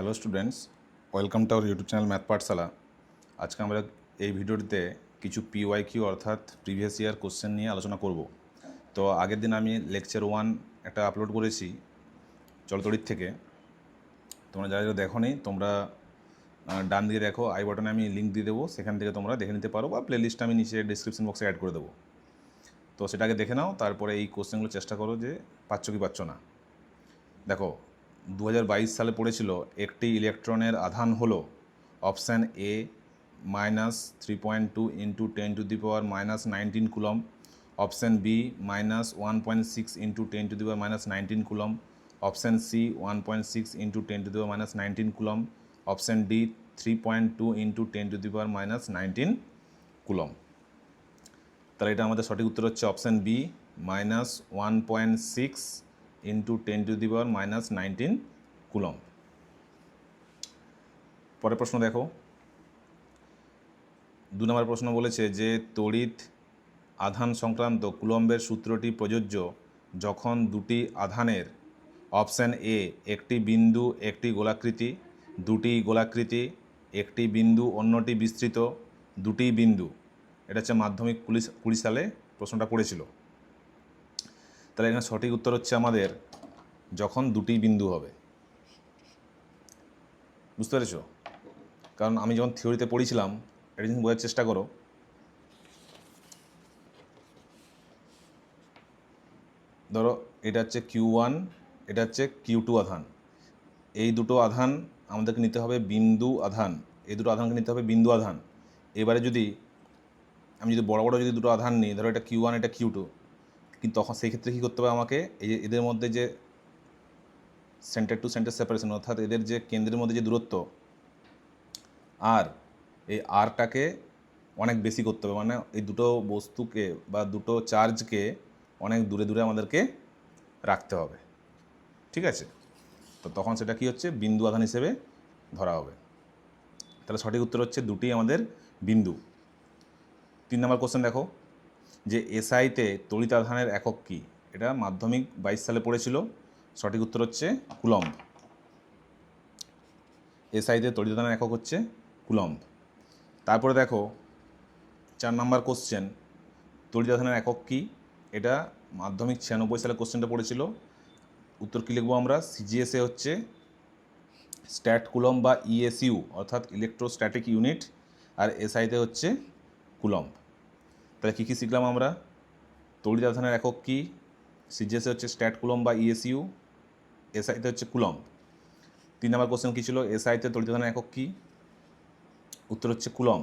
Hello students welcome to our YouTube channel math Pathshala আজকে আমরা এই ভিডিওটিতে কিছু পিওয়াই কিউ অর্থাৎ প্রিভিয়াস ইয়ার কোশ্চেন নিয়ে আলোচনা করব। তো আগের দিন আমি লেকচার ওয়ান একটা আপলোড করেছি চলতড়ির থেকে। তোমরা যারা যারা দেখো নি তোমরা ডান দিকে দেখো আই বাটনে আমি লিঙ্ক দিয়ে দেবো। সেখান থেকে তোমরা দেখে নিতে পারো বা প্লে লিস্ট আমি নিচে ডিসক্রিপশন বক্সে অ্যাড করে দেবো। তো সেটাকে দেখে নাও, তারপরে এই কোশ্চেনগুলো চেষ্টা করো যে পাচ্ছ কি পাচ্ছ না। দেখো দু হাজার বাইশ সালে পড়েছিল, একটি ইলেকট্রনের আধান হল option A minus three point two into ten to the power minus nineteen coulomb, option B minus one point six into ten to the power minus nineteen coulomb, option C one point six into ten to the power minus nineteen coulomb, option D three point two into ten to the power minus nineteen coulomb. তাহলে এটা আমাদের সঠিক উত্তর হচ্ছে option B minus one point six into ten to the power minus nineteen coulomb পরের প্রশ্ন দেখো। দু নম্বর প্রশ্ন বলেছে যে, তড়িৎ আধান সংক্রান্ত কুলম্বের সূত্রটি প্রযোজ্য যখন দুটি আধানের অপশান এ একটি বিন্দু, একটি গোলাকৃতি, দুটি গোলাকৃতি, একটি বিন্দু, অন্যটি বিস্তৃত, দুটি বিন্দু। এটা হচ্ছে মাধ্যমিক কুড়ি কুড়ি সালে প্রশ্নটা পড়েছিল। তাহলে এখানে সঠিক উত্তর হচ্ছে আমাদের যখন দুটি বিন্দু হবে। বুঝতে পেরেছ? কারণ আমি যখন থিওরিতে পড়েছিলাম, এটা জিনিস বোঝার চেষ্টা করো। ধরো, এটা হচ্ছে কিউ ওয়ান, এটা হচ্ছে কিউ টু আধান। এই দুটো আধান আমাদেরকে নিতে হবে বিন্দু আধান। এই দুটো আধানকে নিতে হবে বিন্দু আধান। এবারে যদি, আমি যদি বড় বড় যদি দুটো আধান নিই, ধরো এটা কিউ ওয়ান, এটা কিউ টু কিন্তু তখন সেই ক্ষেত্রে কী করতে হবে আমাকে? এই এদের মধ্যে যে সেন্টার টু সেন্টার সেপারেশন অর্থাৎ এদের যে কেন্দ্রের মধ্যে যে দূরত্ব, আর এই আরটাকে অনেক বেশি করতে হবে। মানে এই দুটো বস্তুকে বা দুটো চার্জকে অনেক দূরে দূরে আমাদেরকে রাখতে হবে। ঠিক আছে? তো তখন সেটা কি হচ্ছে? বিন্দু আধান হিসেবে ধরা হবে। তাহলে সঠিক উত্তর হচ্ছে দুটি আমাদের বিন্দু। তিন নম্বর কোশ্চেন দেখো। যে এসআইতে তড়িৎ আধানের একক কী? এটা মাধ্যমিক বাইশ সালে পড়েছিল। সঠিক উত্তর হচ্ছে কুলম্ব। এসআইতে তড়িৎ আধানের একক হচ্ছে কুলম্ব। তারপরে দেখো, চার নম্বর কোশ্চেন তড়িৎ আধানের একক কী? এটা মাধ্যমিক ছিয়ানব্বই সালে কোশ্চেনটা পড়েছিল। উত্তর কী লিখব আমরা? সিজিএসএ হচ্ছে স্ট্যাট কুলম বা ইএসইউ অর্থাৎ ইলেকট্রোস্ট্যাটিক ইউনিট আর এসআইতে হচ্ছে কুলম্ব। তাহলে কী কী শিখলাম আমরা? তড়িৎ আধানের একক কী? সিজিএসএ হচ্ছে স্ট্যাট কুলম বা ইএসইউ এসআইতে হচ্ছে কুলম তিন নম্বর কোশ্চেন কী ছিল? এসআইতে তড়িৎ আধানের একক কী? উত্তর হচ্ছে কুলম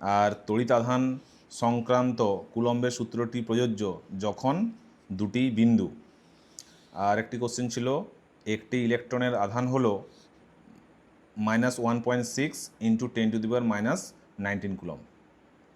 আর তড়িৎ আধান সংক্রান্ত কুলম্বের সূত্রটি প্রযোজ্য যখন দুটি বিন্দু। আর একটি কোশ্চেন ছিল, একটি ইলেকট্রনের আধান হলো minus one point six into ten to the power minus nineteen coulomb